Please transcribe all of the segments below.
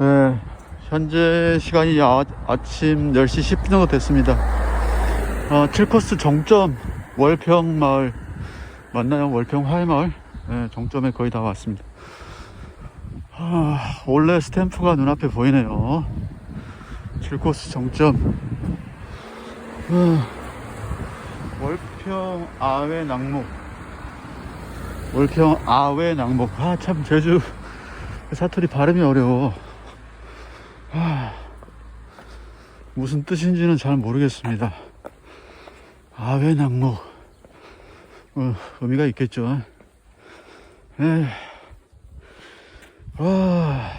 네, 현재 시간이 아, 아침 10시 10분 정도 됐습니다. 어, 7코스 정점 월평 마을 맞나요? 월평 화해마을 네, 정점에 거의 다 왔습니다. 아, 원래 스탬프가 눈앞에 보이네요. 7코스 정점. 아, 월평 아외 낙목. 월평 아외 낙목. 아, 참, 제주 사투리 발음이 어려워. 아, 무슨 뜻인지는 잘 모르겠습니다. 아외 낙목. 어, 의미가 있겠죠. 에이. 와.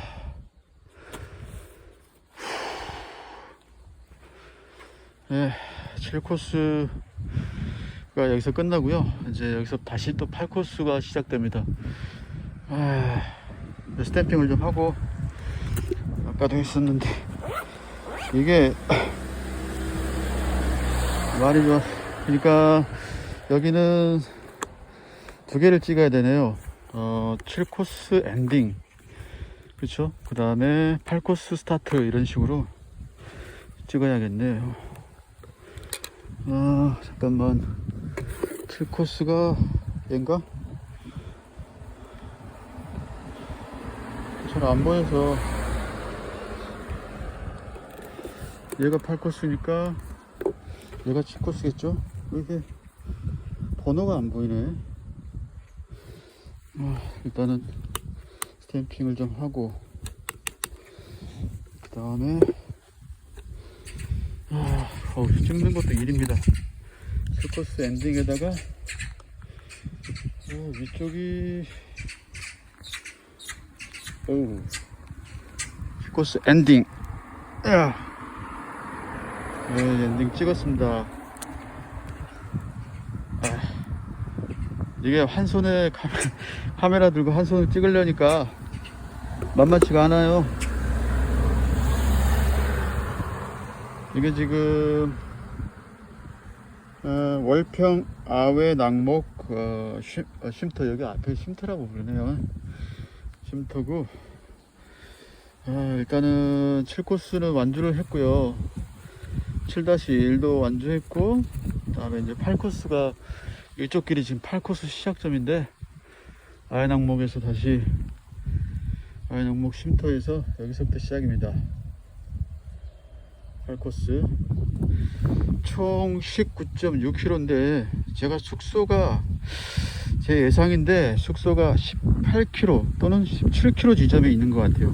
네, 7코스가 여기서 끝나고요. 이제 여기서 다시 또 8코스가 시작됩니다. 아, 스탬핑을 좀 하고 아까도 했었는데 이게 말이 좋아. 그러니까 여기는 두 개를 찍어야 되네요. 어, 7코스 엔딩. 그렇죠? 그 다음에 8코스 스타트 이런 식으로 찍어야겠네요. 아, 잠깐만. 7코스가 얘인가? 잘 안 보여서 얘가 8코스니까 얘가 7코스겠죠? 왜 이렇게 번호가 안 보이네. 아, 일단은 스탬핑을 좀 하고 그 다음에 아, 어우, 찍는 것도 일입니다. 7코스 엔딩에다가 어, 위쪽이 어우 7코스 엔딩 야. 네, 엔딩 찍었습니다. 아, 이게 한 손에 카메, 카메라 들고 한 손을 찍으려니까 만만치가 않아요. 이게 지금 어, 월평 아외 낙목 어, 쉼, 어, 쉼터 여기 앞에 쉼터라고 부르네요. 쉼터고 아, 일단은 7코스는 완주를 했고요. 7-1도 완주했고 그다음에 이제 8코스가 이쪽 길이 지금 8코스 시작점인데 아해낙목에서 다시 아해낙목 쉼터에서 여기서부터 시작입니다. 8코스. 총 19.6km인데 제가 숙소가 제 예상인데 숙소가 18km 또는 17km 지점에 있는 것 같아요.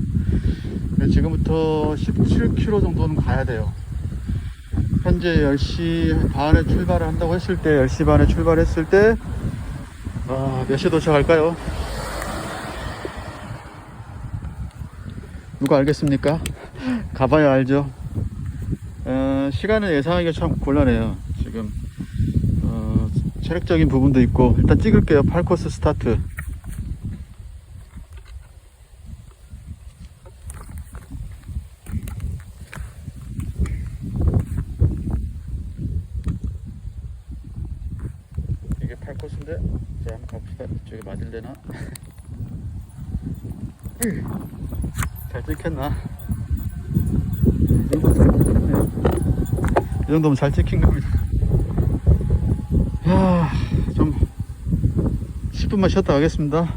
지금부터 17km 정도는 가야 돼요 현재 10시 반에 출발을 한다고 했을 때 10시 반에 출발했을 때 아, 몇 시에 도착할까요? 누가 알겠습니까? 가봐야 알죠. 어, 시간을 예상하기가 참 곤란해요. 지금 어, 체력적인 부분도 있고 일단 찍을게요. 8코스 스타트. 이게 8코스인데 자 한번 가봅시다. 이쪽에 맞을래나? 잘 찍혔나? 이 정도면 잘 찍힌 겁니다. 야, 좀 10분만 쉬었다 가겠습니다.